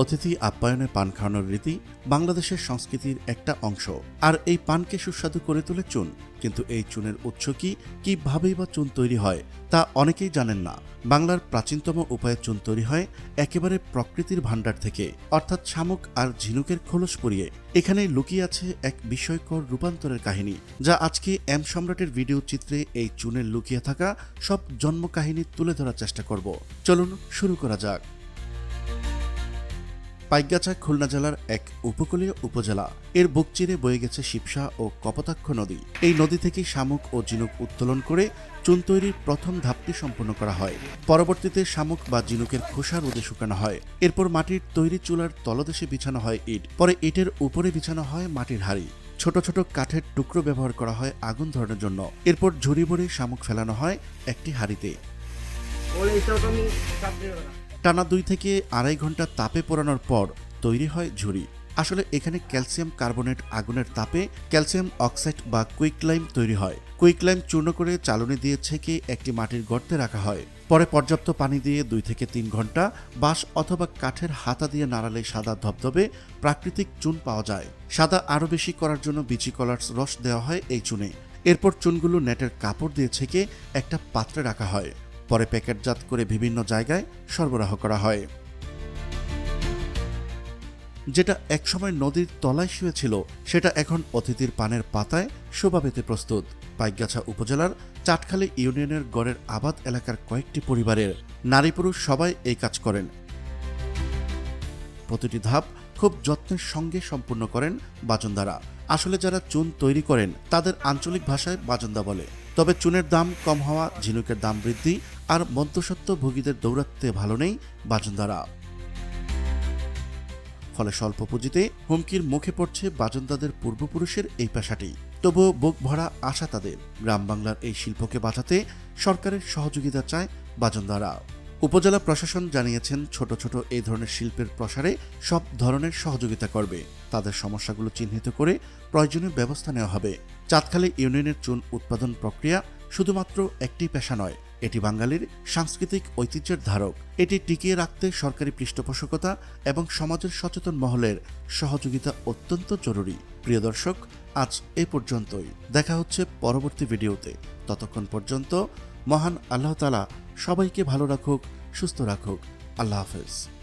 অতিথি আপ্যায়নে পান খাওয়ানোর রীতি বাংলাদেশের সংস্কৃতির একটা অংশ। আর এই পানকে সুস্বাদু করে তোলে চুন কিন্তু এই চুনের উৎস কি, কিভাবেই বা চুন তৈরি হয়, তা অনেকেই জানেন না। বাংলার প্রাচীনতম উপায়ে চুন তৈরি হয় একেবারে প্রকৃতির ভাণ্ডার থেকে, অর্থাৎ শামুক আর ঝিনুকের খোলস পরিয়ে এখানে লুকিয়ে আছে এক বিস্ময়কর রূপান্তরের কাহিনী, যা আজকে এম সম্রাটের ভিডিও চিত্রে এই চুনের লুকিয়ে থাকা সব জন্ম কাহিনী তুলে ধরার চেষ্টা করব। চলুন শুরু করা যাক। পাইকগাছা খুলনা জেলার এক উপকূলীয় উপজেলা। এর বুক চিরে বয়ে গেছে শিবসা ও কপোতাক্ষ নদী। এই নদী থেকে শামুক ও ঝিনুক উত্তোলন করে চুন তৈরির প্রথম ধাপটি সম্পন্ন করা হয়। পরবর্তীতে শামুক বা ঝিনুকের খোসা রোদে শুকানো হয়। এরপর মাটির তৈরি চুলার তলদেশে বিছানো হয় ইট। পরে ইটের উপরে বিছানো হয় মাটির হাড়ি। ছোট ছোট কাঠের টুকরো ব্যবহার করা হয় আগুন ধরানোর জন্য। এরপর ঝুড়ি ভরে শামুক ফেলানো হয় একটি হাড়িতে। টানা দুই থেকে আড়াই ঘণ্টা তাপে পোড়ানোর পর তৈরি হয় ঝুড়ি। আসলে এখানে ক্যালসিয়াম কার্বনেট আগুনের তাপে ক্যালসিয়াম অক্সাইড বা কুইকলাইম তৈরি হয়। কুইকলাইম চূর্ণ করে চালনি দিয়ে ছেঁকে একটি মাটির গর্তে রাখা হয়। পরে পর্যাপ্ত পানি দিয়ে দুই থেকে তিন ঘণ্টা বাঁশ অথবা কাঠের হাতা দিয়ে নাড়ালে সাদা ধবধবে প্রাকৃতিক চুন পাওয়া যায়। সাদা আরও বেশি করার জন্য বিচি কলার রস দেওয়া হয় এই চুনে। এরপর চুনগুলো নেটের কাপড় দিয়ে ছেঁকে একটা পাত্রে রাখা হয়। পরে প্যাকেটজাত করে বিভিন্ন জায়গায় সরবরাহ করা হয়। যেটা একসময় নদীর তলায় শুয়েছিল, সেটা এখন অতিথির পানের পাতায় শোভা পেতে প্রস্তুত। পাইকগাছা উপজেলার চাটখালী ইউনিয়নের গড়ের আবাদ এলাকার কয়েকটি পরিবারের নারী পুরুষ সবাই এই কাজ করেন। প্রতিটি ধাপ খুব যত্নের সঙ্গে সম্পূর্ণ করেন বাজনদারা। আসলে যারা চুন তৈরি করেন, তাদের আঞ্চলিক ভাষায় বাজন্দা বলে। তবে চুনের দাম কম হওয়া, ঝিনুকের দাম বৃদ্ধি আর মধ্যসত্ত্ব ভোগীদের দৌরাত্মে ভালো নেই বাজনদারা। ফলে স্বল্প পুঁজিতে হুমকির মুখে পড়ছে বাজনদাদের পূর্বপুরুষের এই পেশাটি। তবুও বুক ভরা আশা তাদের। গ্রাম বাংলার এই শিল্পকে বাঁচাতে সরকারের সহযোগিতা চায় বাজনদারা। উপজেলা প্রশাসন জানিয়েছেন, ছোট ছোট এই ধরনের শিল্পের প্রসারে সব ধরনের সহযোগিতা করবে। তাদের সমস্যাগুলো চিহ্নিত করে প্রয়োজনীয় ব্যবস্থা নেওয়া হবে। চাঁদখালী ইউনিয়নের চুন উৎপাদন প্রক্রিয়া শুধুমাত্র একটি পেশা নয় এটি বাঙালির সাংস্কৃতিক ঐতিহ্যের ধারক। এটি টিকিয়ে রাখতে সরকারি পৃষ্ঠপোষকতা এবং সমাজের সচেতন মহলের সহযোগিতা অত্যন্ত জরুরি। প্রিয় দর্শক, আজ এ পর্যন্তই। দেখা হচ্ছে পরবর্তী ভিডিওতে। ততক্ষণ পর্যন্ত মহান আল্লাহ তালা সবাইকে ভালো রাখুক, সুস্থ রাখুক। আল্লাহ হাফেজ।